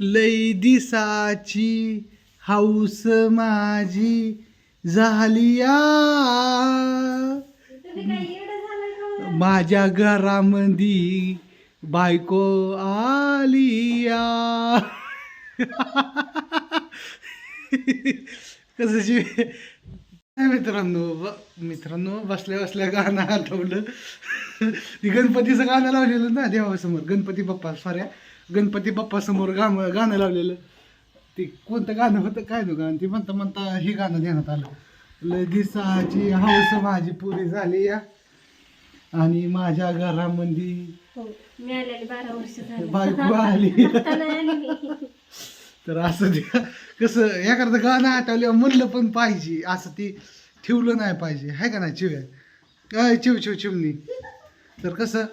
लई दिसाची हाऊस माझी झालिया माझ्या घरामंदी बायको आलिया कसं शिव नाही मित्रांनो मित्रांनो बसल्या बसल्या गाणं आठवलं. गणपतीचं गाणं लावलेलं ना देवासमोर गणपती बाप्पा सॉऱ्या गणपती बाप्पा समोर गाणं गाणं लावलेलं. ते कोणतं गाणं होतं काय नो गाणं? ते म्हणता म्हणता हे गाणं ध्यानात आलं. लय दिसाची हौस माझी पुरी झाली या. आणि माझ्या घरामध्ये हो बारा वर्ष बायको आली. तर असं ते कसं एखादं गाणं आठवलं म्हणलं पण पाहिजे. असं ती ठेवलं नाही पाहिजे. आहे का नाही चिव्या? काय चिव चिव चिमणी तर कसं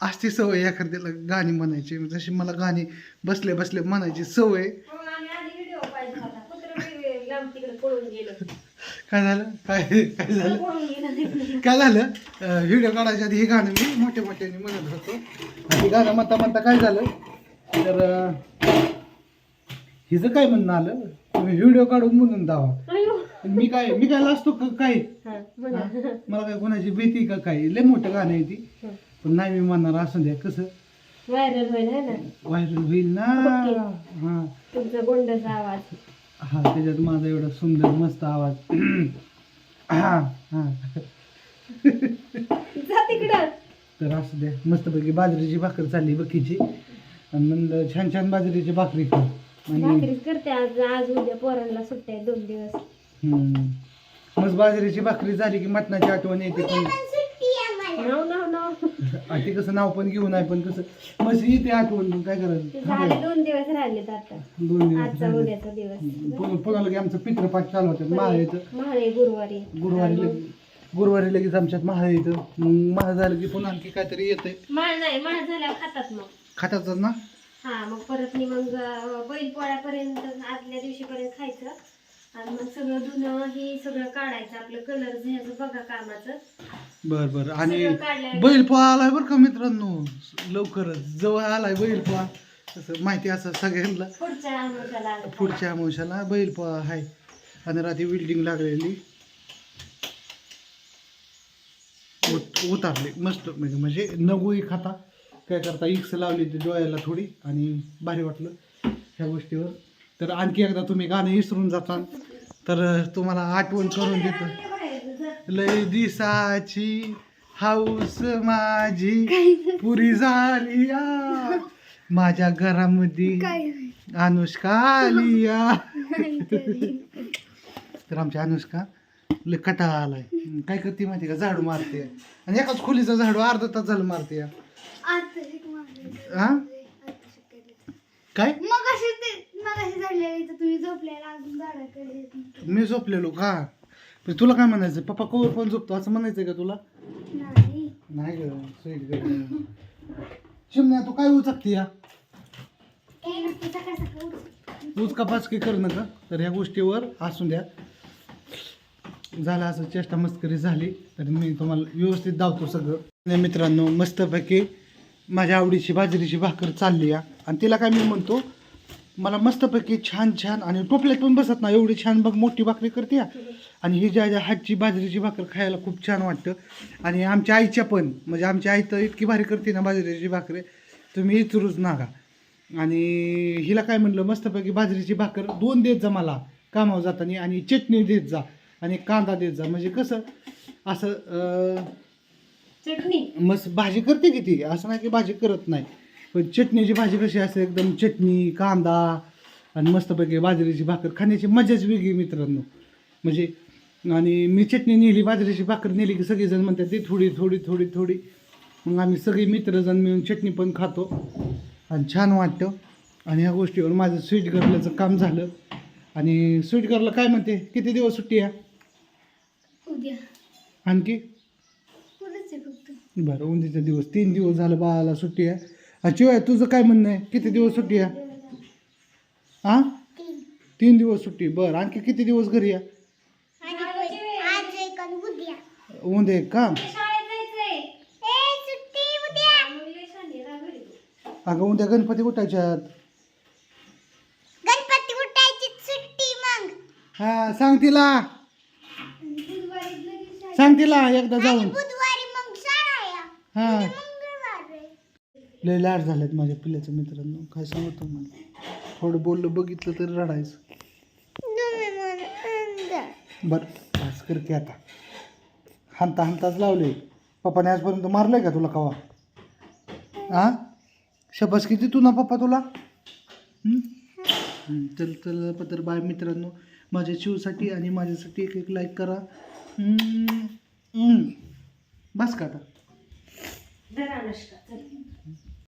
असते सवय एखाद्याला गाणी म्हणायची. जशी मला गाणी बसले बसले म्हणायची सवय. गेलं. काय झालं? काय काय झालं? काय झालं? व्हिडिओ काढायच्या आधी हे गाणं मी मोठ्या मोठ्याने म्हणत होतो. आणि गाणं म्हणता म्हणता काय झालं? तर हिचं काय म्हणणं आलं? तुम्ही व्हिडिओ काढून म्हणून दावा. मी काय मी काय लाजतो काय? हा मला काय कोणाची भीती का काय? लय मोठं गाणं आहे ती. पण नाही मी म्हणणार असं द्या कसं? व्हायरल होईल है ना? व्हायरल होईल ना? हा. तुमचा गोंडाचा आवाज. हा त्याच्यात माझा एवढा सुंदर मस्त आवाज. हा हा. जा तिकडं. तर असं द्या मस्तपैकी बाजरीची भाकर चालली बकीची. आणि म्हणलं छान छान बाजरीची भाकरी कर. आणि भाकरीच करते आज आज उद्या पोरांना सुट्ट्या आहे दोन दिवस. हम्म. मस्त बाजरीची भाकरी झाली की मटणाची आठवण येते. पण नाव आणि ते कसं नाव पण घेऊन आहे पण कसं मस्त येते आठवण पण काय करायचं? झाले दोन दिवस राहिलेत आता. दोन दिवस आजचा झाले. उद्याचा दिवस. पुन्हा पुन्हा लगे आमचं पित्रपाठ चालू होतं महाळ येतं. महाळे गुरुवारी. गुरुवारी लगे गुरुवारी लगेच आमच्यात महाळ येतं. मग महाळ झालं की पुन्हा आणखी काहीतरी येतंय. माळ नाही माळ झाल्यावर खातात मग. खात्याचं ना? हा मग परत नी मग अं, बैल पोळ्यापर्यंत आदल्या दिवशीपर्यंत खायचं. आणि मग सगळं धुणं हे सगळं काढायचं आपलं कलर ह्याचं बघा कामाचं. बर बर. आणि सगळं काढलंय. बैल पोहा आलाय बरं का मित्रांनो? लवकरच जवळ आलाय बैल पोहा. तसं माहिती असं सगळ्यांना. पुढच्या अमावश्याला बैल पोहा आहे. आणि रात्री बिल्डिंग लागलेली. उत- उतारली. मस्त. म्हणजे म्हणजे नगोई खाता. काय करता इक्स लावली ती डोळ्याला थोडी आणि भारी वाटलं ह्या गोष्टीवर. तर आणखी एकदा तुम्ही गाणं विसरून जाता तर तुम्हाला आठवण करून देतो. लय दिसाची हाऊस माझी. पुरी झाली या. माझ्या घरामध्ये अनुष्का आलिया तर. आमची अनुष्का लय कटाळा आलाय. काय करते माहिती का? झाडू मारते. आणि एकाच खोलीचा झाडू अर्धा तास झालं मारते या. हा? काय? मग तुम्ही झोपलेलो का? पण तुला काय म्हणायचं पप्पा कवर पण झोपतो असं म्हणायचंय का तुला? नाही. नाही ग स्वीट ग? चिमण्या तू काय उचकते या? काही नसतं सकाळ सकाळ उठ. उचका पाचकी कर नका तर ह्या गोष्टीवर असू द्या. झालं असं चेष्टा मस्करी झाली तर मी तुम्हाला व्यवस्थित दावतो सगळं. मित्रांनो मस्तपैकी माझ्या आवडीची बाजरीची भाकर चालली या. आणि तिला काय मी म्हणतो मला मस्तपैकी छान छान आणि टोपल्यात पण बसत ना एवढी छान बघ मोठी भाकरी करते. आणि ही ज्या ज्या हातची बाजरीची भाकर खायला खूप छान वाटतं. आणि आमच्या आईच्या पण म्हणजे आमची आई तर इतकी भारी करते ना बाजरीची भाकरी. तुम्ही इचरूच नागा आणि हिला काय म्हणलं मस्तपैकी बाजरीची भाकर दोन देत जा मला. कामावर जाताना. आणि चटणी देत जा. आणि कांदा देत जा. म्हणजे कसं असं मस्त भाजी करते की ती? असं नाही की भाजी करत नाही. पण चटणीची भाजी कशी असते एकदम चटणी कांदा आणि मस्तपैकी बाजरीची भाकर. खाण्याची मजाच वेगळी मित्रांनो. म्हणजे आणि मी चटणी नेली बाजरीची भाकर नेली की सगळेजण म्हणतात ती थोडी थोडी थोडी थोडी. मग आम्ही सगळे मित्रजण मिळून चटणी पण खातो. आणि छान वाटतं. आणि ह्या गोष्टीवर माझं स्वीट गर्लचं काम झालं. आणि स्वीट गर्लला काय म्हणते? किती दिवस सुट्टी आहे? आणखी? बरं उंदीचा दिवस. तीन दिवस झालं बाळाला सुट्टी आहे. शिवाय तुझं काय म्हणणं आहे? किती दिवस सुट्टी या हां तीन दिवस सुट्टी. बरं आणखी किती दिवस घरी या उद्या का? अगं उद्या गणपती उठायच्यात गणपती उठायची हा सांग तिला. सांग तिला एकदा जाऊन. बुधवारी मग हा. लय लाड झालेत माझ्या पिल्याच्या मित्रांनो. काय सांगतो मला थोडं बोललं बघितलं तरी रडायचं. तुम्ही बरं बस कर की आता. हानता हांताच लावले. पप्पाने आजपर्यंत मारलंय का तुला कवा? हा शबास किती तू ना पप्पा तुला. चल चल पत्र बाय मित्रांनो. माझ्या शिवसाठी आणि माझ्यासाठी एक एक लाईक करा. बस का आता?